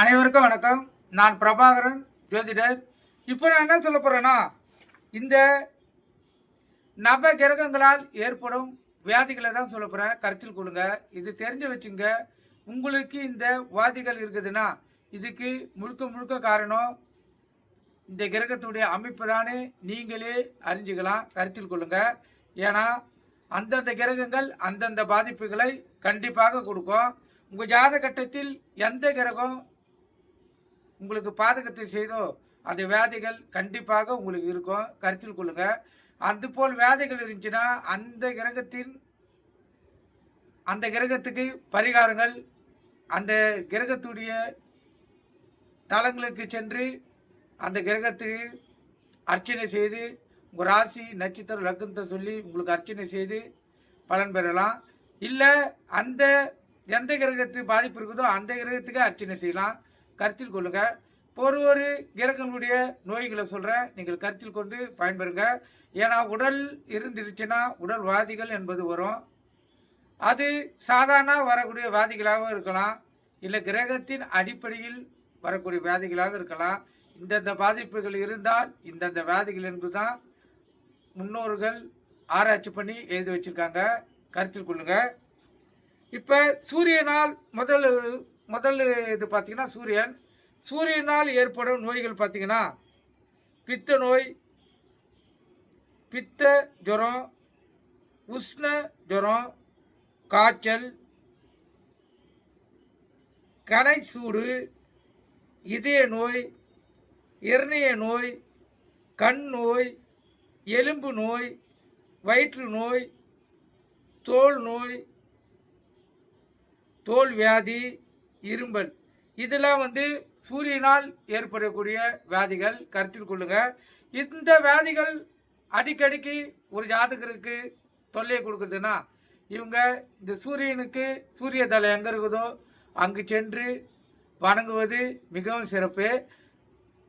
அனைவருக்கும் வணக்கம். நான் பிரபாகரன் ஜோதிடர். இப்போ நான் என்ன சொல்ல போகிறேன்னா இந்த நவ கிரகங்களால் ஏற்படும் வியாதிகளை தான் சொல்ல போகிறேன் கருத்தில் கொள்ளுங்க. இது தெரிஞ்சு வச்சுங்க. உங்களுக்கு இந்த வாதிகள் இருக்குதுன்னா இதுக்கு முழுக்க முழுக்க காரணம் இந்த கிரகத்துடைய அமைப்பு தானே. நீங்களே அறிஞ்சுக்கலாம் கருத்தில் கொள்ளுங்க. ஏன்னா அந்தந்த கிரகங்கள் அந்தந்த பாதிப்புகளை கண்டிப்பாக கொடுக்கும். உங்கள் ஜாதகட்டத்தில் எந்த கிரகம் உங்களுக்கு பாதகத்தை செய்தோ அந்த வியாதிகள் கண்டிப்பாக உங்களுக்கு இருக்கும். கருத்தில் கொள்ளுங்க. அதுபோல் வியாதிகள் இருந்துச்சுன்னா அந்த கிரகத்தின் அந்த கிரகத்துக்கு பரிகாரங்கள் அந்த கிரகத்துடைய தலங்களுக்கு சென்று அந்த கிரகத்துக்கு அர்ச்சனை செய்து உங்கள் ராசி நட்சத்திரம் லக்னத்தை சொல்லி உங்களுக்கு அர்ச்சனை செய்து பலன் பெறலாம். இல்லை அந்த எந்த கிரகத்துக்கு பாதிப்பு இருக்குதோ அந்த கிரகத்துக்கு அர்ச்சனை செய்யலாம். கருத்தில் கொள்ளுங்க. ஒரு ஒரு கிரகங்களுடைய நோய்களை சொல்கிறேன் நீங்கள் கருத்தில் கொண்டு பயன்பெறுங்க. ஏன்னா உடல் இருந்துருச்சுன்னா உடல் வாதிகள் என்பது வரும். அது சாதாரண வரக்கூடிய வியாதிகளாகவும் இருக்கலாம். இல்லை கிரகத்தின் அடிப்படையில் வரக்கூடிய வியாதிகளாக இருக்கலாம். இந்தந்த பாதிப்புகள் இருந்தால் இந்தந்த வியாதிகள் என்று தான் முன்னோர்கள் ஆராய்ச்சி பண்ணி எழுதி வச்சிருக்காங்க. கருத்தில் கொள்ளுங்க. இப்போ சூரியனால் முதல் முதல் இது பார்த்திங்கன்னா சூரியன். சூரியனால் ஏற்படும் நோய்கள் பார்த்திங்கன்னா பித்த நோய் பித்த ஜுரம் உஷ்ண ஜுரம் காய்ச்சல் கனை சூடு இதய நோய் இறநிய நோய் கண் நோய் எலும்பு நோய் வயிற்று நோய் தோல் நோய் தோல் வியாதி இரும்பல் இதெல்லாம் வந்து சூரியனால் ஏற்படக்கூடிய வியாதிகள். கருத்தில் கொள்ளுங்க. இந்த வியாதிகள் அடிக்கடிக்கு ஒரு ஜாதகருக்கு தொல்லை கொடுக்குதுன்னா இவங்க இந்த சூரியனுக்கு சூரிய தலை எங்கே இருக்குதோ அங்கு சென்று வணங்குவது மிகவும் சிறப்பு.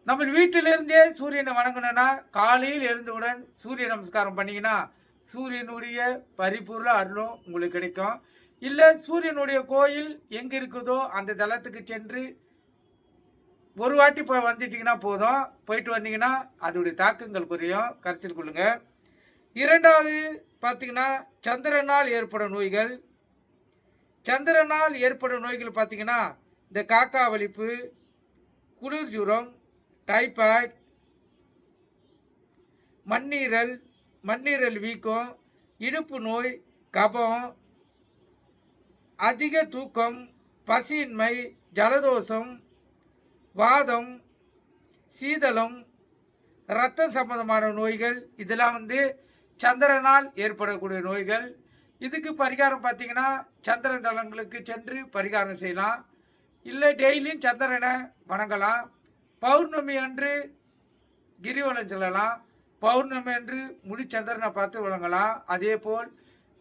நம்ம வீட்டிலிருந்தே சூரியனை வணங்கணும்னா காலையில் எழுந்தவுடன் சூரிய நமஸ்காரம் பண்ணிங்கன்னா சூரியனுடைய பரிபூர்ண அருளும் உங்களுக்கு கிடைக்கும். இல்லை சூரியனுடைய கோயில் எங்கே இருக்குதோ அந்த தளத்துக்கு சென்று ஒரு வாட்டி போய் வந்துட்டிங்கன்னா போதும். போயிட்டு வந்தீங்கன்னா அதோடைய தாக்கங்கள் குறையும். கருத்தில் கொள்ளுங்க. இரண்டாவது பார்த்தீங்கன்னா சந்திரனால் ஏற்படும் நோய்கள். சந்திரனால் ஏற்படும் நோய்கள் பார்த்தீங்கன்னா இந்த காக்கா வலிப்பு குளிர் ஜுரம் டைபாய்ட் மண்ணீரல் மண்ணீரல் வீக்கம் இடுப்பு நோய் கபம் அதிக தூக்கம் பசியின்மை ஜலதோஷம் வாதம் சீதளம் இரத்த சம்பந்தமான நோய்கள் இதெல்லாம் வந்து சந்திரனால் ஏற்படக்கூடிய நோய்கள். இதுக்கு பரிகாரம் பார்த்தீங்கன்னா சந்திரன் தலங்களுக்கு சென்று பரிகாரம் செய்யலாம். இல்லை டெய்லியும் சந்திரனை வணங்கலாம். பௌர்ணமி அன்று கிரிவலம் செல்லலாம். பௌர்ணமி அன்று முழு சந்திரனை பார்த்து வழங்கலாம் அதே போல்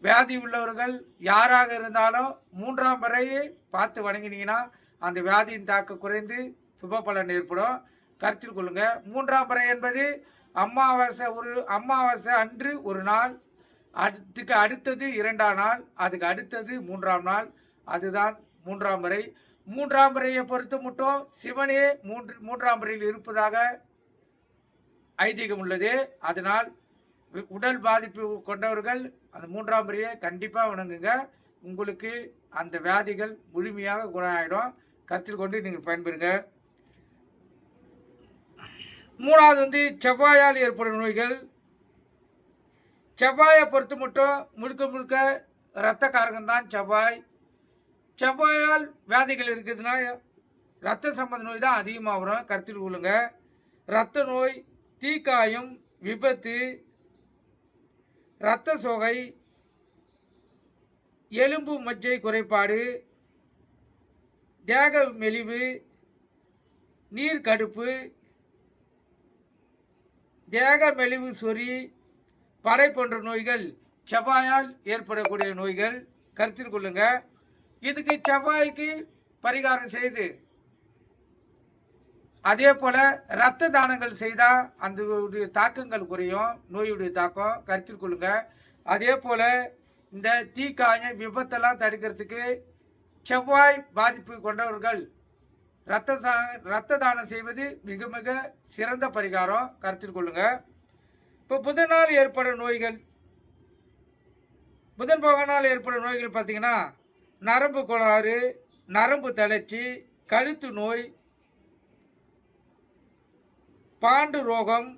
வியாதி உள்ளவர்கள் யாராக இருந்தாலும் மூன்றாம் வரையே பார்த்து வணங்கினீங்கன்னா அந்த வியாதியின் தாக்க குறைந்து சுப பலன் ஏற்படும். கருத்தில் கொள்ளுங்க. மூன்றாம் முறை என்பது அமாவாசை ஒரு அமாவாசை அன்று ஒரு நாள் அதுக்கு அடுத்தது இரண்டாம் நாள் அதுக்கு அடுத்தது மூன்றாம் நாள் அதுதான் மூன்றாம் முறை. மூன்றாம் முறையை பொறுத்து மட்டும் சிவனே மூன்று மூன்றாம் முறையில் இருப்பதாக ஐதீகம் உள்ளது. அதனால் உடல் பாதிப்பு கொண்டவர்கள் அந்த மூன்றாம் பிரியை கண்டிப்பாக வணங்குங்க. உங்களுக்கு அந்த வியாதிகள் முழுமையாக குணம் ஆகிடும் கருத்தில் கொண்டு நீங்கள் பயன்பெறுங்க. மூணாவது வந்து செவ்வாயால் ஏற்படும் நோய்கள். செவ்வாயை பொறுத்து மட்டும் முழுக்க முழுக்க இரத்த தான் செவ்வாய். செவ்வாயால் வியாதிகள் இருக்குதுன்னா இரத்த சம்பந்த நோய் தான் அதிகமாக வரும். கருத்தில் கொள்ளுங்க. இரத்த நோய் தீக்காயம் விபத்து இரத்த சோகை எலும்பு மஜ்ஜை குறைபாடு தேக மெலிவு நீர் கடுப்பு தேக மெலிவு சொறி படை போன்ற நோய்கள் செவ்வாயால் ஏற்படக்கூடிய நோய்கள் கருத்தில் கொள்ளுங்கள் இதுக்கு செவ்வாய்க்கு பரிகாரம் செய்து அதே போல இரத்த தானங்கள் செய்தால் அந்த உடைய தாக்கங்கள் குறையும் நோயுடைய தாக்கம். கருத்தில் கொள்ளுங்க. அதே போல இந்த தீக்காயம் விபத்தெல்லாம் தடுக்கிறதுக்கு செவ்வாய் பாதிப்பு கொண்டவர்கள் இரத்த தா ரத்த தானம் செய்வது மிக மிக சிறந்த பரிகாரம். கருத்தில் கொள்ளுங்க. இப்போ புதனால் ஏற்படும் நோய்கள். புதன் போகனால் ஏற்படும் நோய்கள் பார்த்தீங்கன்னா நரம்பு கோளாறு நரம்பு தளர்ச்சி கழுத்து நோய் பாண்டு ரோகம்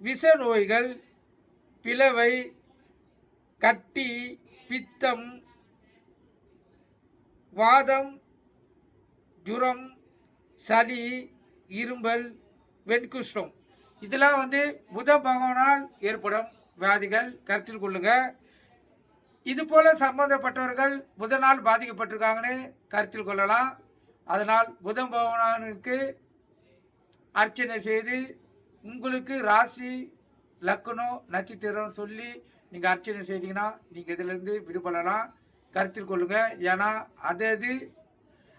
விஷ நோய்கள் பிளவை கட்டி பித்தம் வாதம் ஜுரம் சளி இரும்பல் வெண்குஷ்டம். இதெல்லாம் வந்து புத பகவானால் ஏற்படும் வியாதிகள். கருத்தில் கொள்ளுங்க. இது போல சம்பந்தப்பட்டவர்கள் புதனால் பாதிக்கப்பட்டிருக்காங்கன்னு கருத்தில் கொள்ளலாம். அதனால் புதன் பகவானுக்கு அர்ச்சனை செய்து உங்களுக்கு ராசி லக்கணம் நட்சத்திரம் சொல்லி நீங்கள் அர்ச்சனை செய்தீங்கன்னா நீங்கள் இதிலேருந்து விடுபடலாம். கருத்தில் கொள்ளுங்கள் ஏன்னா அது அது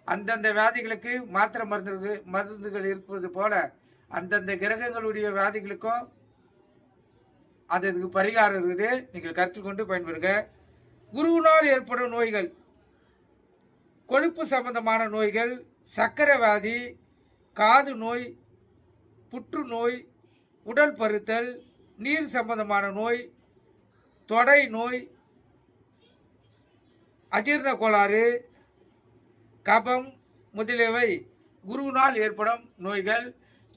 அந்தந்த வியாதிகளுக்கு மாத்திரை மருந்து மருந்துகள் இருப்பது போல அந்தந்த கிரகங்களுடைய வியாதிகளுக்கும் அதற்கு பரிகாரம் இருக்குது. நீங்கள் கருத்தில் கொண்டு பயன்படுங்க. குருவினால் ஏற்படும் நோய்கள் கொழுப்பு சம்பந்தமான நோய்கள் சர்க்கரை வியாதி காது நோய் புற்றுநோய் உடல் பருத்தல் நீர் சம்பந்தமான நோய் தொடை நோய் அஜீரண கோளாறு கபம் முதலியவை குருவினால் ஏற்படும் நோய்கள்.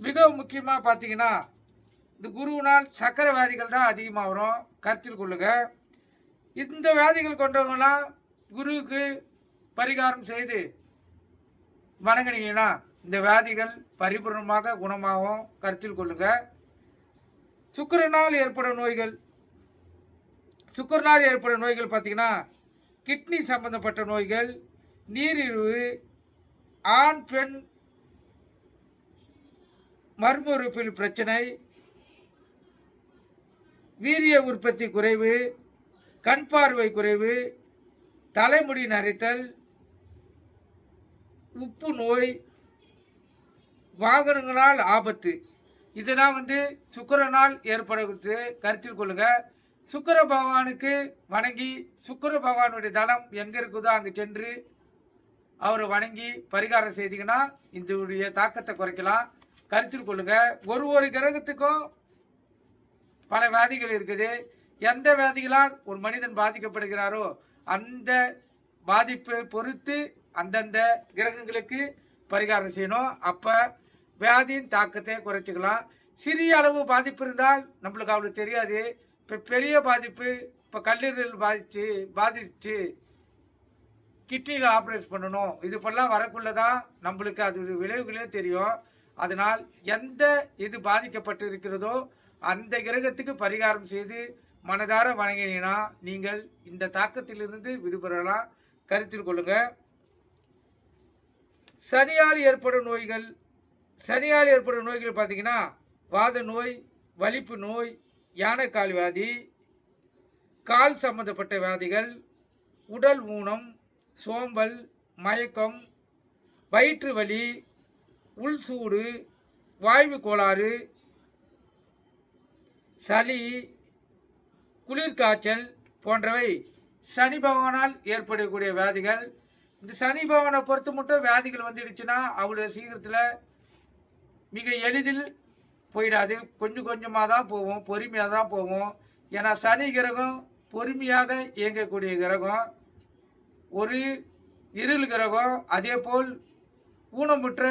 மிக முக்கியமாக பார்த்தீங்கன்னா இந்த குருவினால் சக்கரை வியாதிகள் தான் அதிகமாக வரும். கருத்தில் கொள்ளுங்க. இந்த வியாதிகள் கொண்டவங்களாம் குருவுக்கு பரிகாரம் செய்து வணங்குனீங்கன்னா இந்த வியாதிகள் பரிபூர்ணமாக குணமாகவும் கருத்தில் கொள்ளுங்க. சுக்கரனால் ஏற்படும் நோய்கள். சுக்கரனால் ஏற்படும் நோய்கள் பார்த்தீங்கன்னா கிட்னி சம்பந்தப்பட்ட நோய்கள் நீரிழிவு ஆண் பெண் மர்ம பிரச்சனை வீரிய உற்பத்தி குறைவு கண் பார்வை குறைவு தலைமுடி நரைத்தல் உப்பு நோய் வாகனங்களால் ஆபத்து. இதெல்லாம் வந்து சுக்கரனால் ஏற்படுகிறது. கருத்தில் கொள்ளுங்க. சுக்கர பகவானுக்கு வணங்கி சுக்கர பகவானுடைய தளம் எங்கே இருக்குதோ அங்கே சென்று அவரை வணங்கி பரிகாரம் செய்தீங்கன்னா இதனுடைய தாக்கத்தை குறைக்கலாம். கருத்தில் கொள்ளுங்க. ஒரு ஒரு கிரகத்துக்கும் பல வியாதிகள் இருக்குது. எந்த வியாதிகளால் ஒரு மனிதன் பாதிக்கப்படுகிறாரோ அந்த பாதிப்பை பொறுத்து அந்தந்த கிரகங்களுக்கு பரிகாரம் செய்யணும். அப்போ வியாதியின் தாக்கத்தை குறைச்சிக்கலாம். சிறிய அளவு பாதிப்பு இருந்தால் நம்மளுக்கு அவ்வளோ தெரியாது. இப்போ பெரிய பாதிப்பு இப்போ கல்லீரல் பாதிச்சு பாதிச்சு கிட்னியில் ஆப்ரேஷன் பண்ணணும். இது போலாம் வரக்குள்ள தான் நம்மளுக்கு அது விளைவுகளே தெரியும். அதனால் எந்த இது பாதிக்கப்பட்டு இருக்கிறதோ அந்த கிரகத்துக்கு பரிகாரம் செய்து மனதார வணங்கினீங்கன்னா நீங்கள் இந்த தாக்கத்திலிருந்து விடுபடலாம். கருத்தில் கொள்ளுங்கள் சனியால் ஏற்படும் நோய்கள் சனியால் ஏற்படும் நோய்கள் பார்த்தீங்கன்னா வாத நோய் வலிப்பு நோய் யானைக்கால் வியாதி கால் சம்பந்தப்பட்ட வியாதிகள் உடல் ஊனம் சோம்பல் மயக்கம் வயிற்று வலி உள் சூடு வாய்வு கோளாறு சளி குளிர்காய்ச்சல் போன்றவை சனி பகவானால் ஏற்படக்கூடிய வியாதிகள். இந்த சனி பகவானை பொறுத்து மட்டும் வியாதிகள் வந்துடுச்சுன்னா அவ்வளோ சீக்கிரத்தில் மிக எளிதில் போயிடாது. கொஞ்சம் கொஞ்சமாக தான் போவோம். பொறுமையாக தான் போவோம். ஏன்னா சனி கிரகம் பொறுமையாக இயங்கக்கூடிய கிரகம். ஒரு இருள் கிரகம் அதே போல் ஊனமுற்ற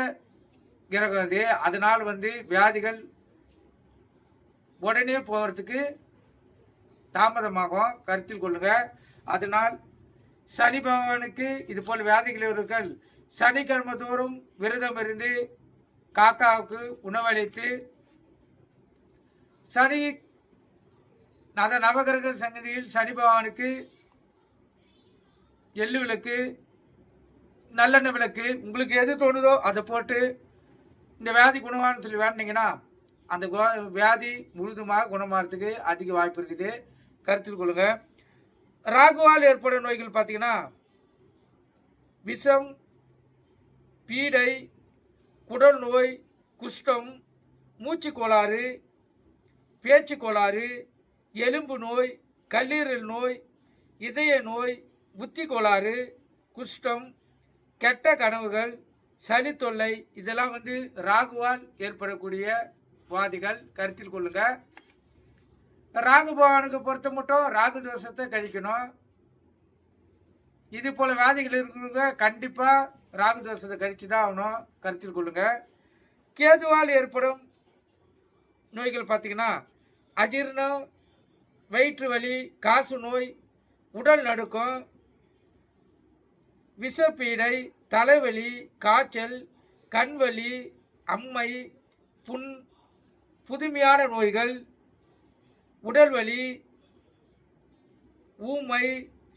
கிரகம் அது அதனால் வந்து வியாதிகள் உடனே போகிறதுக்கு தாமதமாகும். கருத்தில் கொள்ளுங்க. அதனால் சனி பகவானுக்கு இது போல் இவர்கள் சனிக்கிழமை தோறும் விரதம் இருந்து காக்காவுக்கு உணவளித்து சனி அந்த நவகிரக சங்கதியில் சனி பகவானுக்கு எள்ளு விளக்கு நல்லெண்ணெய் விளக்கு உங்களுக்கு எது தோணுதோ அதை போட்டு இந்த வியாதி குணமானு சொல்லி வேண்டிங்கன்னா அந்த வியாதி முழுதுமாக குணமாகிறதுக்கு அதிக வாய்ப்பு இருக்குது. கருத்தில் கொள்ளுங்க. ராகுவால் ஏற்படும் நோய்கள் பார்த்தீங்கன்னா விஷம் பீடை குடல் நோய் குஷ்டம் மூச்சு கோளாறு பேச்சு கோளாறு எலும்பு நோய் கல்லீரல் நோய் இதய நோய் புத்தி கோளாறு குஷ்டம் கெட்ட கனவுகள் சளி தொல்லை இதெல்லாம் வந்து ராகுவால் ஏற்படக்கூடிய வாதிகள் கருத்தில் கொள்ளுங்க. ராகு பகவானுக்கு பொறுத்த மட்டும் ராகு தோஷத்தை கழிக்கணும். இது போல வியாதிகள் இருக்கிறவங்க கண்டிப்பாக ராகு தோஷத்தை தான் ஆகணும். கருத்தில் கொள்ளுங்க. கேதுவால் ஏற்படும் நோய்கள் பார்த்திங்கன்னா அஜீர்ணம் வயிற்று வலி காசு நோய் உடல் நடுக்கம் விஷப்பீடை தலைவலி காய்ச்சல் கண்வலி அம்மை புண் புதுமையான நோய்கள் உடல் வலி ஊமை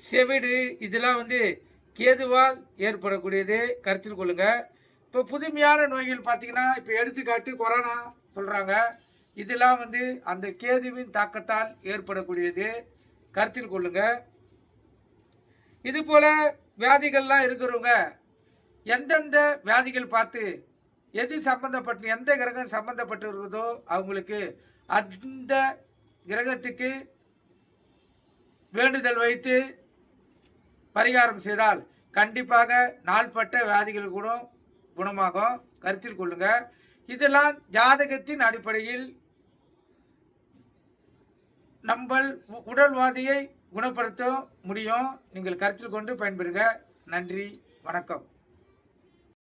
செவிடு இதெல்லாம் வந்து கேதுவால் ஏற்படக்கூடியது. கருத்தில் கொள்ளுங்க. இப்போ புதுமையான நோய்கள் பார்த்தீங்கன்னா இப்போ எடுத்துக்காட்டு கொரோனா சொல்கிறாங்க இதெல்லாம் வந்து அந்த கேதுவின் தாக்கத்தால் ஏற்படக்கூடியது. கருத்தில் கொள்ளுங்க. இது போல வியாதிகள்லாம் இருக்கிறவங்க எந்தெந்த வியாதிகள் பார்த்து எது சம்பந்தப்பட்டு எந்த கிரகம் சம்பந்தப்பட்டு இருக்குதோ அவங்களுக்கு அந்த கிரகத்துக்கு வேண்டுதல் வைத்து பரிகாரம் செய்தால் கண்டிப்பாக நாள்பட்ட வியாதிகள் கூட குணமாகும். கருத்தில் கொள்ளுங்க. இதெல்லாம் ஜாதகத்தின் அடிப்படையில் நம்மள் உ- உடல்வாதியை குணப்படுத்த முடியும். நீங்கள் கருத்தில் கொண்டு பயன்பெறுங்க. நன்றி. வணக்கம்.